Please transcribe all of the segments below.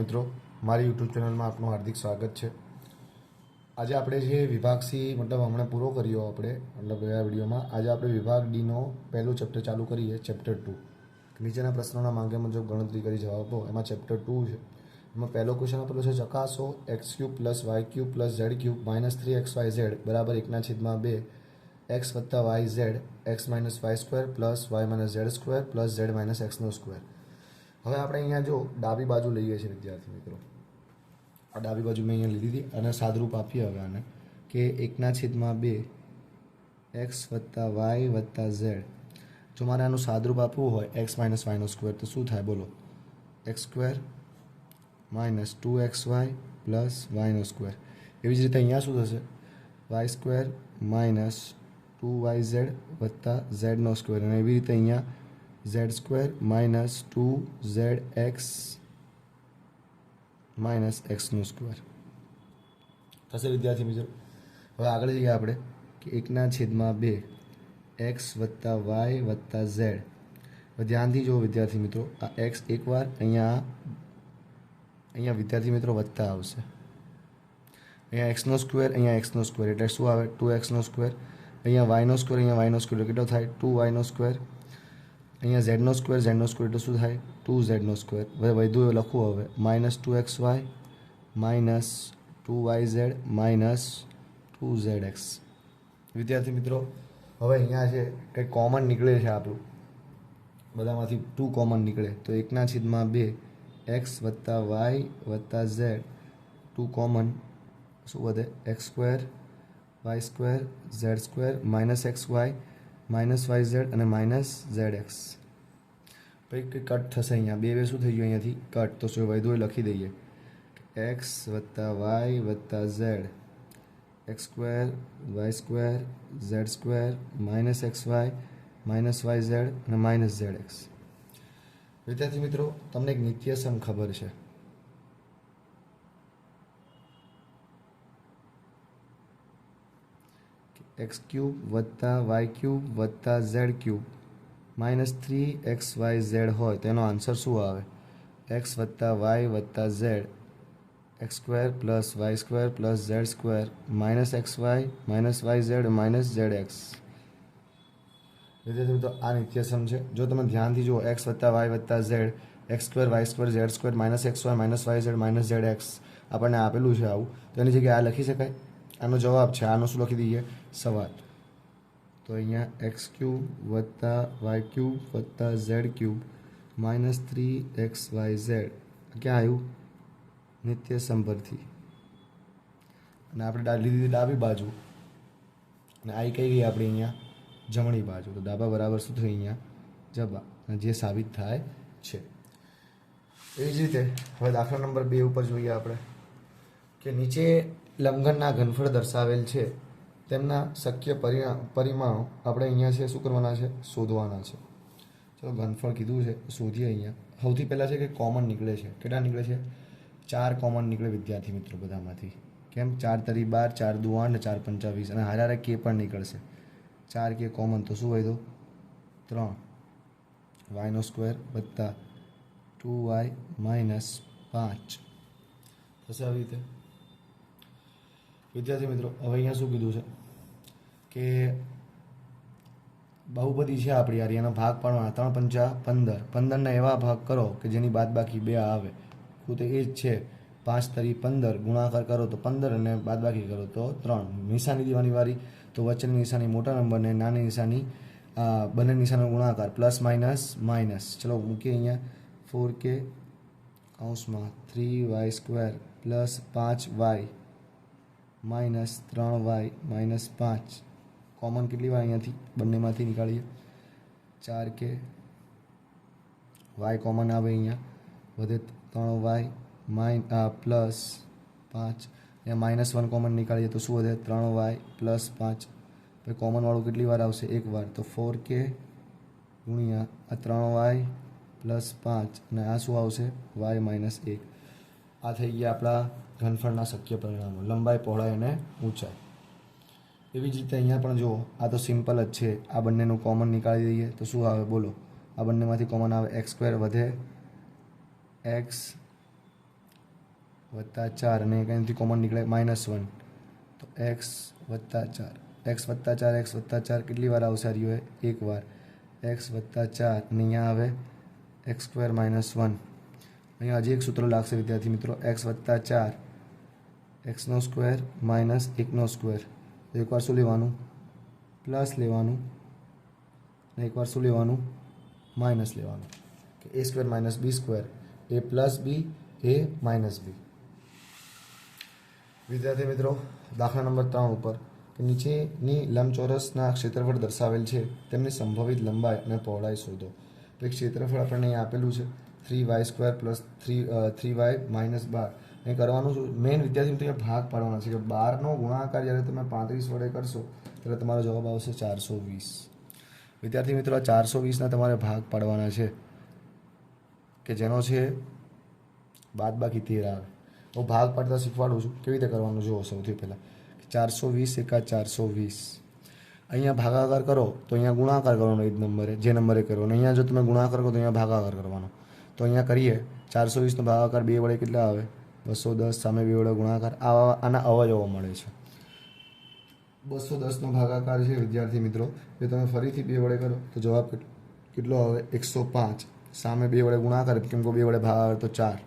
મિત્રો, મારી યુટ્યુબ ચેનલમાં આપનું હાર્દિક સ્વાગત છે. આજે આપણે જે વિભાગ સી મતલબ હમણાં પૂરો કર્યો આપણે, મતલબ ગયા વિડીયોમાં, આજે આપણે વિભાગ ડીનો પહેલું ચેપ્ટર ચાલુ કરીએ ચેપ્ટર ટુ નીચેના પ્રશ્નોના માંગે મુજબ ગણતરી કરી જવાબ આપો. એમાં ચેપ્ટર ટુ છે. એમાં પહેલો ક્વેશ્ચન આપેલો છે, ચકાસો x cube plus y cube plus z cube minus three x y z બરાબર એકના છેદમાં બે એક્સ વત્તા y z x minus y square plus y minus z square plus z minus એક્સનો square હવે આપણે અહીંયા જો ડાબી બાજુ લઈએ છીએ વિદ્યાર્થી મિત્રો. આ ડાબી બાજુ મેં અહીંયા લીધી હતી અને સાદરૂપ આપીએ હવે આને કે એકના છેદમાં બે એક્સ વત્તા વાય વત્તા ઝેડ. જો મારે આનું સાદરૂપ આપવું હોય, એક્સ માઇનસ વાયનો સ્ક્વેર, તો શું થાય? બોલો. X square minus two x y plus વાયનો square. એવી જ રીતે અહીંયા શું થશે? Y square minus two y z વત્તા ઝેડનો સ્ક્વેર. અને એવી રીતે અહીંયા z square minus two z x minus એક્સનું square થશે વિદ્યાર્થી મિત્રો. હવે આગળ જઈએ આપણે કે એકના છેદમાં બે એક્સ વત્તા વાય વત્તા ઝેડ ધ્યાનથી જુઓ વિદ્યાર્થી મિત્રો, આ એક્સ એકવાર અહીંયા અહીંયા વિદ્યાર્થી મિત્રો વધતા આવશે. અહીંયા એક્સનો સ્ક્વેર અહીંયા એક્સનો સ્ક્વેર એટલે શું આવે? ટુ એક્સનો સ્ક્વેર અહીંયા વાયનો સ્ક્વેર અહીંયા વાયનો સ્ક્વેર કેટલો થાય? ટુ વાયનો સ્ક્વેર અહીંયા ઝેડનો સ્ક્વેર ઝેડનો સ્ક્વેર એટલે શું થાય? ટુ ઝેડનો સ્ક્વેર હવે વધુ લખવું હવે. Minus two x y minus two y z minus two z x વિદ્યાર્થી મિત્રો, હવે અહીંયા છે, કંઈક કોમન નીકળે છે આપણું. બધામાંથી ટુ કોમન નીકળે. તો એકના છેદમાં બે એક્સ વત્તા વાય વત્તા ઝેડ ટુ કોમન શું વધે? X square y square z square minus x y minus y z અને માઇનસ ઝેડ એક્સ. પછી કંઈ કટ થશે અહીંયા. બે બે શું થઈ ગયું અહીંયાથી? કટ તો શું વધુ લખી દઈએ. એક્સ વત્તા વાય વત્તા z. X square, y square, z square, minus x y, minus y z અને માઇનસ ઝેડ એક્સ. વિદ્યાર્થી મિત્રો, તમને એક નિત્યસમ ખબર છે. એક્સ ક્યુબ વત્તા વાય ક્યુબ વત્તા z cube minus three x y z હોય તેનો આન્સર શું આવે એક્સ વત્તા વાય વત્તા z x square plus y square plus z square minus x y minus y z minus z x વિદ્યાર્થી મિત્રો આ નિત્યસમ છે. જો તમે ધ્યાનથી જુઓ, એક્સ વત્તા વાય વત્તા z, x square y square z square minus x y minus y z minus z x આપણને આપેલું છે આવું. તો એની જગ્યાએ આ લખી શકાય. આનો જવાબ છે, આનો શું લખી દઈએ? સવાલ. તો અહીંયા એક્સ ક્યુબ વત્તા વાય ક્યુબ વત્તા z cube minus three x y z. ક્યાં આવ્યું? નિત્ય સંભરથી. અને આપણે લીધી ડાબી બાજુ. અને આ કઈ ગઈ આપણે અહીંયા? જમણી બાજુ. તો ડાબા બરાબર શું થયું અહીંયા? જબા અને જે સાબિત થાય છે. એવી જ રીતે, હવે દાખલા નંબર બે ઉપર જોઈએ આપણે. કે નીચે લંઘનના ઘનફળ દર્શાવેલ છે. તેમના શક્ય પરિમાણો આપણે અહીંયા છે, શું કરવાના છે? શોધવાના છે. ચલો ઘનફળ કીધું છે, શોધીએ અહીંયા. સૌથી પહેલાં છે કે કોમન નીકળે છે. કેટલા નીકળે છે? ચાર કોમન નીકળે વિદ્યાર્થી મિત્રો બધામાંથી. કેમ? ચાર તરી બાર, ચાર દુ ચાર પંચાવીસ. અને હારે હારે કે પણ નીકળશે. ચાર કે કોમન તો શું હોય તો? ત્રણ. વાયનો સ્ક્વેર વત્તા ટુ વાય માઇનસ પાંચ. થશે આવી રીતે? વિદ્યાર્થી મિત્રો, હવે અહીંયા શું કીધું છે? કે બહુપદી છે આપણી યાર, એના ભાગ પાડવાના ત્રણ પંચા પંદર. પંદરના એવા ભાગ કરો કે જેની બાદ બાકી બે આવે. તો એ જ છે, પાંચ તરી પંદર ગુણાકાર કરો તો પંદર અને બાદ બાકી કરો તો ત્રણ. નિશાની દેવાની વારી તો વચ્ચેની નિશાની મોટા નંબરને નાની નિશાની બંને નિશાનો ગુણાકાર, પ્લસ માઇનસ માઇનસ. ચલો મૂકીએ અહીંયા ફોર કે હાઉસમાં થ્રી વાય સ્ક્વેર પ્લસ પાંચ વાય માઇનસ ત્રણ વાય માઇનસ પાંચ. કોમન કેટલી વાર અહીંયાથી બંનેમાંથી નીકાળીએ? ચાર કે વાય કોમન આવે અહીંયા. વધે ત્રણ વાય માઇન પ્લસ પાંચ. અહીંયા માઇનસ વન કોમન નીકાળીએ તો શું વધે? ત્રણ વાય પ્લસ પાંચ. પછી કોમનવાળું કેટલી વાર આવશે? એક વાર. તો ફોર કે ગુણ્યા આ ત્રણ વાય પ્લસ પાંચ. અને આ શું આવશે? વાય માઇનસ એક. આ થઈ ગયા આપણા ઘનફળના શક્ય પરિણામો. લંબાઈ, પહોળાઈ અને ઊંચાઈ. એવી જ રીતે અહીંયા પણ જુઓ, આ તો સિમ્પલ જ છે. આ બંનેનું કોમન નીકાળી દઈએ તો શું આવે? બોલો. આ બંનેમાંથી કોમન આવે એક્સ સ્ક્વેર વધે એક્સ વત્તા ચાર અને એનાથી કોમન નીકળે માઇનસ વન. તો એક્સ વત્તા ચાર. એક્સ વત્તા ચાર, એક્સ વત્તા ચાર કેટલી વાર આવશે હોય એક વાર. એક્સ વત્તા ચાર અને અહીંયા આવે એક્સ સ્ક્વેર માઇનસ વન. અહીંયા હજી એક સૂત્ર લાગશે, વિદ્યાર્થી મિત્રો. એક્સ વત્તા ચાર એક્સનો સ્ક્વેર માઇનસ એકનો સ્ક્વેર. એકવાર શું લેવાનું? પ્લસ લેવાનું. એકવાર શું લેવાનું? માઇનસ લેવાનું. કે a square minus b square. A plus b, a minus b. વિદ્યાર્થી મિત્રો, દાખલા નંબર ત્રણ ઉપર. કે નીચેની લંબચોરસના ક્ષેત્રફળ દર્શાવેલ છે. તેમની સંભવિત લંબાઈ અને પહોળાઈ શોધો. તો એક ક્ષેત્રફળ આપણને આપેલું છે. Three y square plus three three y minus બાર. અહીં કરવાનું શું મેઇન વિદ્યાર્થી મિત્રો ભાગ પાડવાના છે કે બારનો ગુણાકાર જ્યારે તમે પાંત્રીસ વડે કરશો, ત્યારે તમારો જવાબ આવશે ચારસો વીસ. વિદ્યાર્થી મિત્રો, આ ચારસો વીસના તમારે ભાગ પાડવાના છે કે જેનો છે બાદ બાકી તેર આવે હું ભાગ પાડતા શીખવાડું છું. કેવી રીતે કરવાનું? જુઓ સૌથી પહેલાં. ચારસો વીસ એકા ચારસો વીસ. અહીંયા ભાગાકાર કરો, તો અહીંયા ગુણાકાર કરવાનો એ જ નંબરે, જે નંબરે કરો અને અહીંયા જો તમે ગુણાકાર કરો, તો અહીંયા ભાગાકાર કરવાનો. તો અહીંયા કરીએ. ચારસો વીસનો ભાગાકાર બે વડે કેટલા આવે? બસો દસ સામે બે વડે ગુણાકાર આવા આના અવયવો મળે છે. બસો દસનો ભાગાકાર છે, વિદ્યાર્થી મિત્રો. જો તમે ફરીથી બે વડે કરો, તો જવાબ કેટ- કેટલો આવે? એકસો પાંચ. સામે બે વડે ગુણાકાર કેમ કે બે વડે ભાગાકાર તો ચાર.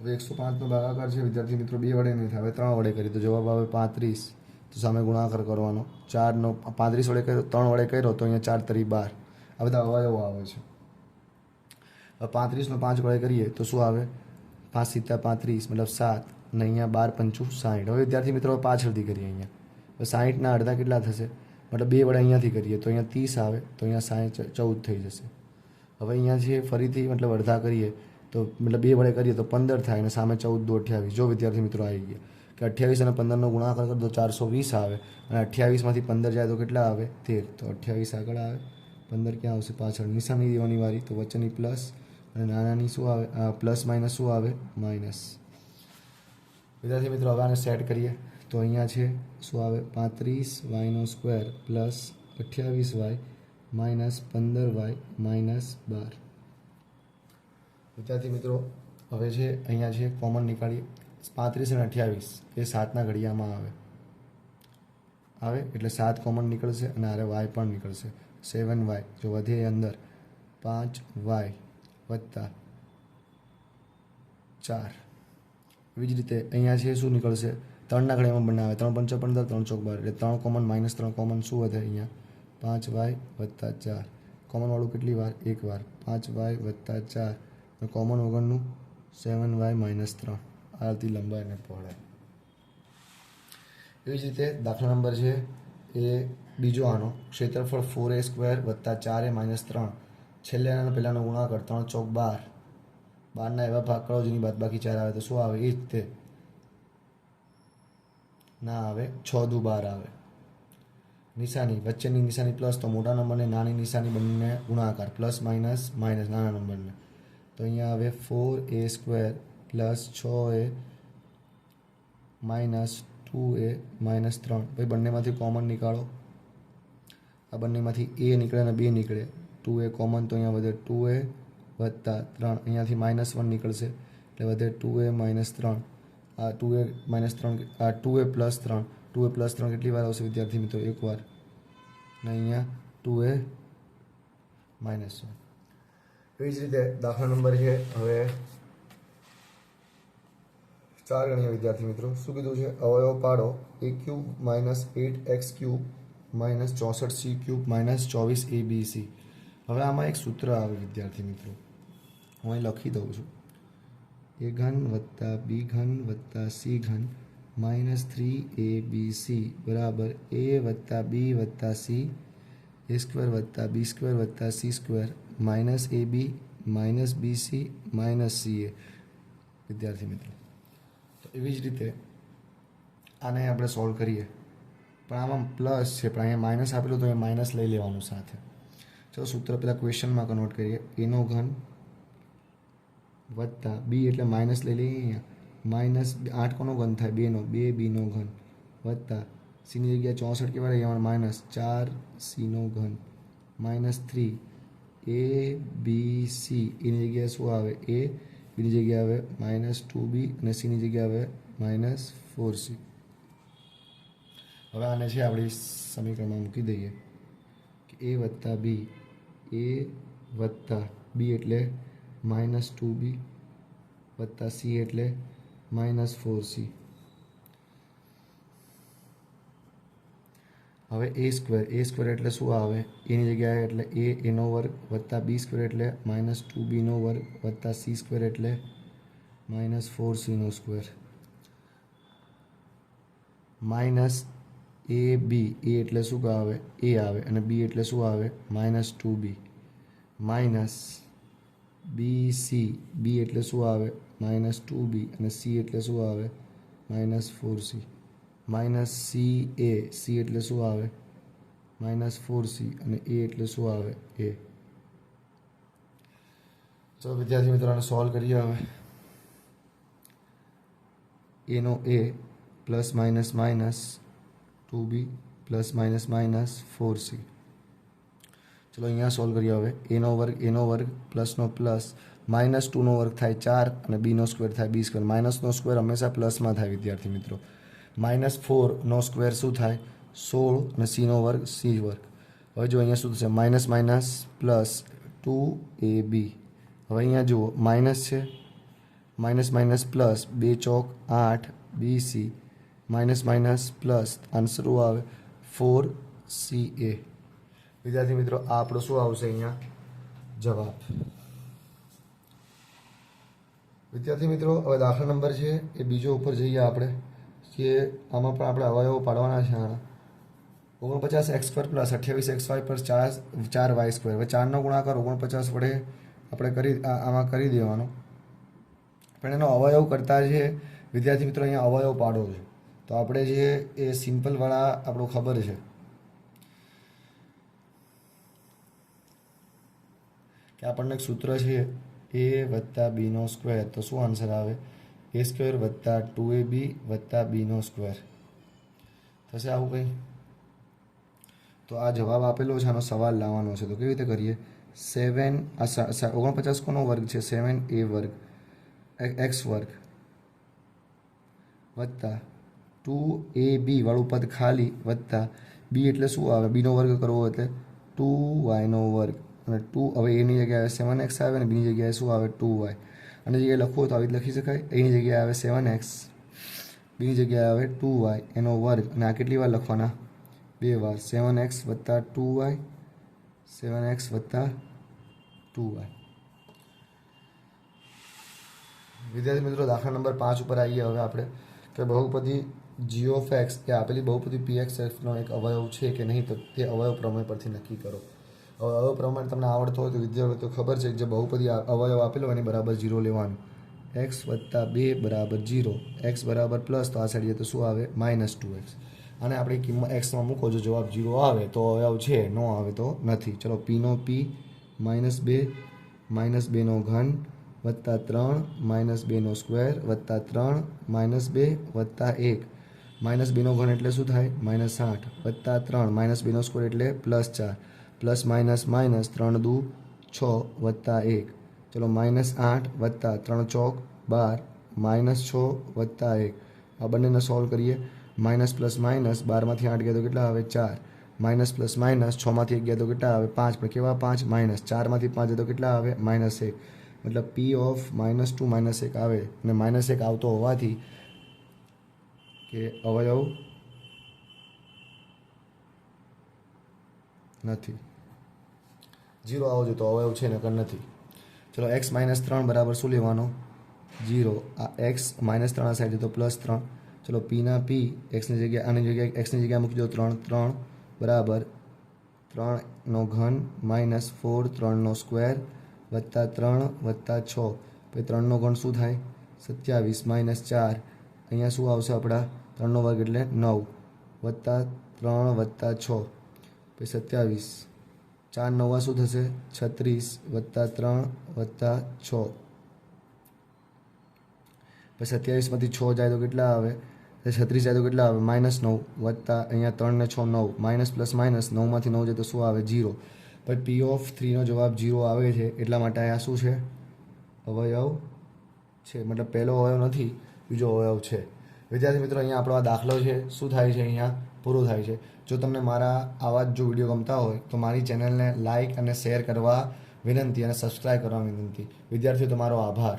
હવે એકસો પાંચનો ભાગાકાર છે, વિદ્યાર્થી મિત્રો, બે વડે નહીં થાય. ત્રણ વડે કરી તો જવાબ આવે પાંત્રીસ. તો સામે ગુણાકાર કરવાનો. ચારનો, પાંત્રીસ વડે કર્યો, ત્રણ વડે કર્યો, તો અહીંયા ચાર તરી બાર. આ બધા અવયવો આવે છે. પાંત્રીસનો પાંચ વડે કરીએ, તો શું આવે? પાંચ સિત્તા પાંત્રીસ, મતલબ સાત અને અહીંયા બાર પંચું સાઠ. હવે વિદ્યાર્થી મિત્રો પાછળથી કરીએ અહીંયા. સાઠના અડધા કેટલા થશે? મતલબ બે વડે અહીંયાથી કરીએ તો અહીંયા ત્રીસ આવે તો અહીંયા સાઠ ચૌદ થઈ જશે. હવે અહીંયા છે ફરીથી મતલબ અડધા કરીએ તો મતલબ બે વડે કરીએ તો પંદર થાય અને સામે ચૌદ દો અઠ્યાવીસ. જો વિદ્યાર્થી મિત્રો આવી ગયા. કે અઠ્યાવીસ અને પંદરનો ગુણાકાર કરો તો ચારસો વીસ આવે અને અઠ્યાવીસમાંથી પંદર જાય તો કેટલા આવે? તેર. તો અઠ્યાવીસ આગળ આવે. પંદર ક્યાં આવશે? પાછળ. નિશાની દેવાની વારી. તો વચ્ચેની પ્લસ અને નાનાની શું આવે પ્લસ માઇનસ શું આવે માઇનસ વિદ્યાર્થી મિત્રો હવે આને સેટ કરીએ તો અહીંયા છે શું આવે પાંત્રીસ વાયનો સ્ક્વેર પ્લસ અઠ્યાવીસ વાય માઇનસ પંદર વાય માઇનસ બાર વિદ્યાર્થી મિત્રો હવે છે અહીંયા છે કોમન નીકાળીએ પાંત્રીસ અને અઠ્યાવીસ એ સાતના ઘડિયામાં આવે આવે એટલે સાત કોમન નીકળશે અને આરે વાય પણ નીકળશે સેવન વાય જો વધે અંદર પાંચ વાય વત્તા ચાર. એવી જ રીતે અહીંયા છે શું નીકળશે? ત્રણના ઘડિયામાં બનાવે. ત્રણ પંચો પંદર, ત્રણ ચોક બાર. એટલે ત્રણ કોમન માઇનસ ત્રણ કોમન શું વધે અહીંયા? પાંચ વાય વત્તા ચાર. કોમનવાળું કેટલી વાર? એક વાર. પાંચ વાય વત્તા ચાર. કોમન વગરનું સેવન વાય માઇનસ ત્રણ. આરતી લંબાઈ અને પહોળાઈ. એવી જ રીતે દાખલા નંબર છે એ બીજો આનો. ક્ષેત્રફળ ફોર એ સ્ક્વેર વત્તા ચાર એ માઇનસ ત્રણ. છેલ્લે અને પહેલાંનો ગુણાકાર ત્રણ ચોક બાર. બારના એવા ભાગ કરો જેની બાદ બાકી ચાર આવે તો શું આવે? એ જ તે. ના આવે, છ દુ બાર આવે. નિશાની, વચ્ચેની નિશાની પ્લસ તો મોટા નંબરને નાની નિશાની બંને ગુણાકાર, પ્લસ, માઇનસ માઇનસ, નાના નંબરને. તો અહીંયા આવે ફોર એ સ્ક્વેર પ્લસ છ A minus two A minus ત્રણ. ભાઈ, બંનેમાંથી કોમન નીકાળો. આ બંનેમાંથી એ નીકળે અને બે નીકળે. ટુ એ કોમન તો અહીંયા વધે ટુ એ વત્તા ત્રણ. અહીંયાથી માઇનસ વન નીકળશે. એટલે વધે ટુ એ માઇનસ ત્રણ. આ ટુ એ માઇનસ ત્રણ આ ટુ એ પ્લસ ત્રણ. ટુ એ પ્લસ ત્રણ કેટલી વાર આવશે વિદ્યાર્થી મિત્રો? એકવાર અને અહીંયા ટુ એ માઇનસ વન એવી જ રીતે દાખલા નંબર છે. હવે ચાર ગણીએ વિદ્યાર્થી મિત્રો. શું કીધું છે? અવયવ પાડો. A cube minus eight X cube minus ચોસઠ સી ક્યુબ માઇનસ ચોવીસ એ બી સી હવે આમાં એક સૂત્ર આવે, વિદ્યાર્થી મિત્રો. હું અહીં લખી દઉં છું. એ ઘન વત્તા બી ઘન વત્તા સી ઘન minus three A B C બરાબર એ વત્તા બી વત્તા સી, એ સ્ક્વેર વત્તા બી સ્ક્વેર વત્તા C square minus A B minus B C minus C A. વિદ્યાર્થી મિત્રો, તો એવી જ રીતે આને આપણે સોલ્વ કરીએ. પણ આમાં પ્લસ છે, પણ અહીંયા માઇનસ આપેલું તો એ માઇનસ લઈ લેવાનું સાથે. ચલો સૂત્ર પહેલાં ક્વેશ્ચનમાં કન્વર્ટ કરીએ. એનો ઘન વત્તા બી એટલે માઇનસ લઈ લઈએ અહીંયા. માઇનસ આઠ કોનો ઘન થાય? બેનો બે બીનો ઘન વત્તા સીની જગ્યાએ ચોસઠ કેવા રહી? જવાનું માઇનસ ચાર સીનો ઘન. Minus three A B C એની જગ્યાએ શું આવે? એ બીની જગ્યાએ આવે માઇનસ ટુ બી અને સીની જગ્યાએ આવે માઇનસ ફોર સી હવે આને છે આપણે સમીકરણમાં મૂકી દઈએ કે એ વત્તા બી એ વત્તા બી એટલે માઇનસ ટુ બી વત્તા સી એટલે માઇનસ ફોર સી. હવે એ સ્ક્વેર એ સ્ક્વેર એટલે શું આવે? એની જગ્યાએ એટલે એ, એનો વર્ગ વત્તા બી સ્ક્વેર એટલે માઇનસ ટુ બીનો વર્ગ વત્તા સી સ્ક્વેર એટલે minus four સીનો square. Minus A B A એટલે શું આવે? એ આવે અને બી એટલે શું આવે? Minus two B minus B C B એટલે શું આવે? માઇનસ ટુ બી અને સી એટલે શું આવે? Minus four C minus C A C એટલે શું આવે? માઇનસ ફોર સી અને એ એટલે શું આવે? એ ચલો, વિદ્યાર્થી મિત્રો આને સોલ્વ કરીએ હવે. એનો A plus minus minus two B plus minus minus four C ચલો અહીંયા સોલ્વ કરીએ હવે એનો વર્ગ એનો વર્ગ પ્લસનો પ્લસ માઇનસ ટુનો વર્ગ થાય ચાર અને બીનો સ્ક્વેર થાય બી સ્ક્વેર માઇનસનો સ્ક્વેર હંમેશા પ્લસમાં થાય વિદ્યાર્થી મિત્રો માઇનસ ફોરનો સ્ક્વેર શું થાય સોળ અને સીનો વર્ગ સી વર્ગ હવે જો અહીંયા શું થશે? Minus minus plus two A B. હવે અહીંયા જુઓ, માઇનસ છે. માઇનસ માઇનસ પ્લસ બે ચોક આઠ B C. Minus minus plus answer આવે ફોર સી એ. વિદ્યાર્થી મિત્રો, આ આપણો શું આવશે અહીંયા? જવાબ. વિદ્યાર્થી મિત્રો, હવે દાખલા નંબર છે એ બીજો ઉપર જઈએ આપણે, કે આમાં પણ આપણે અવયવો પાડવાના છે આના. ઓગણપચાસ એક્સ સ્ક્વેર પ્લસ અઠ્યાવીસ એક્સ વાય પ્લસ ચાર ચાર વાય સ્ક્વેર. હવે ચારનો ગુણાકાર ઓગણપચાસ વડે આપણે કરી આમાં કરી દેવાનો. પણ એનો અવયવ કરતા છે વિદ્યાર્થી મિત્રો અહીંયા અવયવ પાડો છે. તો આપણે જે એ સિમ્પલવાળા આપણો ખબર છે. કે આપણને એક સૂત્ર છે એ વત્તા બીનો સ્ક્વેર તો શું આન્સર આવે? એ સ્ક્વેર વત્તા ટુ એ બી વત્તા બીનો સ્ક્વેર થશે આવું કંઈ? તો આ જવાબ આપેલો છે, આનો સવાલ લાવવાનો છે. તો કેવી રીતે કરીએ? સેવન આ ઓગણપચાસ કોનો વર્ગ છે? સેવન એ વર્ગ. એક્સ વર્ગ. વત્તા ટુ એ બી વાળું પદ ખાલી વત્તા બી એટલે શું આવે? બીનો વર્ગ કરવો એટલે ટુ વાયનો વર્ગ. અને ટુ હવે એની જગ્યાએ સેવન એક્સ આવે અને બીની જગ્યાએ શું આવે? Two Y. અને જગ્યાએ લખવું તો આવી જ લખી શકાય. એની જગ્યાએ આવે સેવન એક્સ બીની જગ્યાએ આવે ટુ વાય. એનો વર્ગ. અને આ કેટલી વાર લખવાના? બે વાર. સેવન એક્સ વત્તા ટુ વાય. સેવન એક્સ વત્તા ટુ વાય. વિદ્યાર્થી મિત્રો, દાખલા નંબર પાંચ ઉપર આવીએ હવે આપણે. કે બહુપદી જી ઓફ એ આપેલી બહુપદી પી એક્સ એફનો એક અવયવ છે કે નહીં, તો તે અવયવ પ્રમેય પરથી નક્કી કરો. હવે અવયવ પ્રમાણ તમને આવડતો હોય તો વિદ્યાર્થીઓ ખબર છે કે જે બહુપદી આ અવયવ આપેલો એની બરાબર જીરો લેવાનું. એક્સ વત્તા બે બરાબર જીરો. એક્સ બરાબર પ્લસ, તો આ સાઈડ તો શું આવે? Minus two X. અને આપણે કિંમત એક્સમાં મૂકો, જો જવાબ જીરો આવે, તો અવયવ છે, ન આવે તો નથી. ચલો પીનો પી, માઇનસ બે, માઇનસ બેનો ઘન, વત્તા ત્રણ, માઇનસ બેનો સ્ક્વેર, વત્તા ત્રણ, માઇનસ બે, વત્તા એક. માઇનસ બીનો ઘન એટલે શું થાય? માઇનસ આઠ વત્તા ત્રણ. માઇનસ બીનો સ્કોર એટલે પ્લસ ચાર. પ્લસ માઇનસ માઇનસ ત્રણ દુ છ વત્તા એક. ચલો માઇનસ આઠ વત્તા ત્રણ ચોક બાર. માઇનસ છ વત્તા એક. આ બંનેને સોલ્વ કરીએ. માઇનસ પ્લસ માઇનસ બારમાંથી આઠ ગયા તો કેટલા આવે? ચાર. માઇનસ પ્લસ માઇનસ છમાંથી એક ગયા તો કેટલા આવે? પાંચ. પણ કેવા પાંચ? માઇનસ. ચારમાંથી પાંચ તો કેટલા આવે? માઇનસ એક. મતલબ P of minus two minus એક આવે. અને માઇનસ એક આવતો હોવાથી કે અવયવ નથી. જીરો આવો જોઈએ તો અવયવ છે નકર નથી. ચલો, એક્સ માઇનસ ત્રણ બરાબર શું લેવાનો? જીરો. આ એક્સ માઇનસ ત્રણ આ સાઈડ તો પ્લસ ત્રણ. ચલો પીના પી એક્સની જગ્યાએ, આની જગ્યાએ એક્સની જગ્યાએ મૂકી દો ત્રણ ત્રણ બરાબર ત્રણનો ઘન માઇનસ ફોર ત્રણનો સ્ક્વેર વત્તા ત્રણ વત્તા છ. પછી ત્રણનો ઘન શું થાય? સત્યાવીસ માઇનસ ચાર. અહીંયા શું આવશે આપણા? ત્રણનો વર્ગ એટલે નવ વત્તા ત્રણ વત્તા છ, પછી સત્યાવીસ. ચાર નવા શું થશે? છત્રીસ વત્તા ત્રણ વત્તા છ. પછી સત્યાવીસમાંથી છ જાય તો કેટલા આવે? છત્રીસ જાય તો કેટલા આવે? માઇનસ નવ વત્તા અહીંયા ત્રણ ને છ નવ. માઇનસ પ્લસ માઇનસ નવમાંથી નવ જાય તો શું આવે? જીરો પછી પી ઓફ થ્રીનો જવાબ જીરો આવે છે. એટલા માટે આ શું છે? અવયવ છે. મતલબ પહેલો અવયવ નથી, બીજો અવયવ છે. વિદ્યાર્થી મિત્રો, અહીંયા આપણો આ દાખલો છે. શું થાય છે અહીંયા? પૂરો થાય છે. જો તમને મારા આવા જ જો વીડિયો ગમતા હોય, તો મારી ચેનલને લાઇક અને શેર કરવા વિનંતી અને સબસ્ક્રાઈબ કરવા વિનંતી. વિદ્યાર્થીઓ, તમારો આભાર.